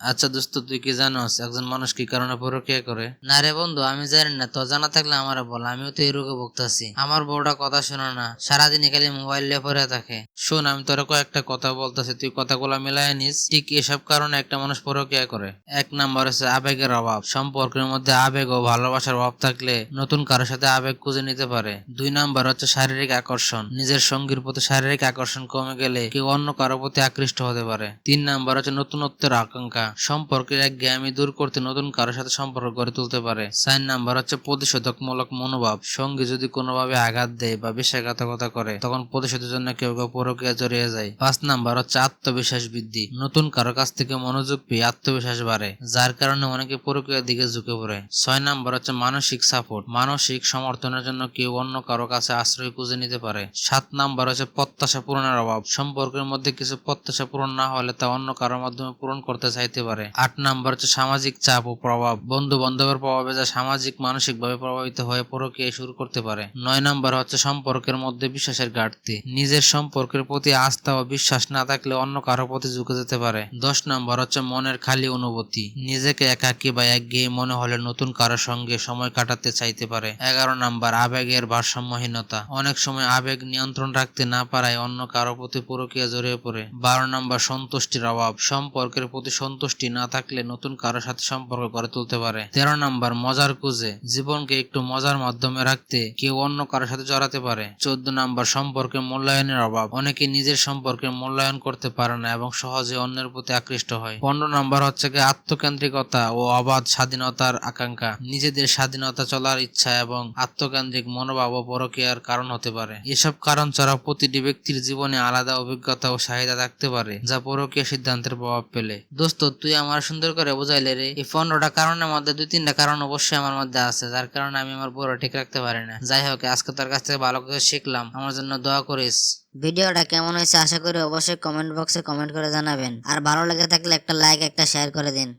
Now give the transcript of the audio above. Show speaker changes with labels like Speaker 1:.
Speaker 1: আচ্ছা দোস্ত, তুই কি জানোস, একজন মানুষ কি কারণে পরকিয়া করে? না রে বন্ধু, আমি জানি না তো জানা থাকলে আমার বল, আমিও তো এই রোগে ভুগতেছি। আমার বউটা কথা শোনো না সারাদিন খালি মোবাইল নিয়ে পড়ে থাকে। শোন, আমি তোর কয়েকটা কথা বলতেছি, তুই কথাগুলো মিলাই নিস। ঠিক এসব কারণে একটা মানুষ পরকিয়া করে। এক নাম্বার হচ্ছে আবেগের অভাব। সম্পর্কের মধ্যে আবেগ ও ভালোবাসার অভাব থাকলে নতুন কারোর সাথে আবেগ খুঁজে নিতে পারে। দুই নাম্বার হচ্ছে শারীরিক আকর্ষণ। নিজের সঙ্গীর প্রতি শারীরিক আকর্ষণ কমে গেলে কেউ অন্য কারোর প্রতি আকৃষ্ট হতে পারে। তিন নাম্বার হচ্ছে নতুনত্বের আকাঙ্ক্ষা। সম্পর্কের এক জ্ঞানী দূর করতে নতুন কারোর সাথে সম্পর্ক গড়ে তুলতে পারে। চার নাম্বার হচ্ছে প্রতিষেধকমূলক মনোভাব। সঙ্গী যদি কোনোভাবে আঘাত দেয় বা বিশ্বাসঘাতকতা করে, তখন প্রতিশোধের জন্য কেউ কেউ পরকীয়া জড়িয়ে যায়। পাঁচ নাম্বার হচ্ছে আত্মবিশ্বাস বৃদ্ধি। নতুন কারও কাছ থেকে মনোযোগ পেয়ে আত্মবিশ্বাস বাড়ে, যার কারণে অনেকে পরকীয়ার দিকে ঝুঁকে পড়ে। ছয় নাম্বার হচ্ছে মানসিক সাপোর্ট মানসিক সমর্থনের জন্য কেউ অন্য কারও কাছে আশ্রয় খুঁজে নিতে পারে। সাত নাম্বার হচ্ছে প্রত্যাশা পূরণের অভাব। সম্পর্কের মধ্যে কিছু প্রত্যাশা পূরণ না হলে তা অন্য কারোর মাধ্যমে পূরণ করতে চাইতে পারে। আট নাম্বার হচ্ছে সামাজিক চাপ ও প্রভাব। বন্ধু বান্ধবের প্রভাবে যা সামাজিক মানসিক ভাবে প্রভাবিত হয়ে পরকীয়া শুরু করতে পারে। নয় নাম্বার হচ্ছে সম্পর্কের মধ্যে বিশ্বাসের ঘাটতি। নিজের সম্পর্কের প্রতি আস্থা ও বিশ্বাস না থাকলে অন্য কারও প্রতি ঝুঁকে যেতে পারে। দশ নাম্বার হচ্ছে মনের খালি অনুভূতি। নিজেকে একাকী বা একঘেয়ে মনে হলে নতুন কারও সঙ্গে সময় কাটাতে চাইতে পারে। এগারো নাম্বার, আবেগের ভারসাম্যহীনতা। অনেক সময় আবেগ নিয়ন্ত্রণ রাখতে না পারায় অন্য কারও প্রতি প্রক্রিয়া জড়িয়ে পড়ে। বারো নাম্বার, সন্তুষ্টির অভাব। সম্পর্কের প্রতি সন্তুষ্টি না থাকলে নতুন কারোর সাথে সম্পর্ক গড়ে তুলতে পারে। তেরো নাম্বার, মজার খুঁজে। জীবনকে একটু মজার মাধ্যমে রাখতে কেউ অন্য কারোর সাথে জড়াতে পারে। চোদ্দ নাম্বার, সম্পর্কে মূল্যায়নের অভাব। অনেকে নিজের সম্পর্কে মূল্যায়ন করতে পারে না এবং সহজে অন্যের প্রতি আকৃষ্ট হয়। পনেরো নাম্বার হচ্ছে কি আত্মকেন্দ্রিকতা ও অবাধ স্বাধীনতার আকাঙ্ক্ষা। নিজেদের স্বাধীনতা চলার ইচ্ছা এবং আত্মকেন্দ্রিক মনোভাব ও পরকীয়ার কারণ হতে পারে। এসব কারণ ছাড়া প্রতিটি ব্যক্তির জীবনে আলাদা অভিজ্ঞতা ও চাহিদা থাকতে পারে, যা পরকীয় সিদ্ধান্তের প্রভাব ফেলে। দোস্ত তুই আমার সুন্দর করে বোঝাইলে রে। এই পনেরোটা কারণের মধ্যে দুই তিনটা কারণ অবশ্যই আমার মধ্যে আছে, যার কারণে আমি আমার বড় ঠিক রাখতে পারি না। যাই হোক, আজকে তার কাছ থেকে ভালো কিছু শিখলাম। আমার জন্য দোয়া করিস।
Speaker 2: ভিডিওটা কেমন হয়েছে আশা করি অবশ্যই কমেন্ট বক্সে কমেন্ট করে জানাবেন। আর ভালো লেগে থাকলে একটা লাইক একটা শেয়ার করে দিন।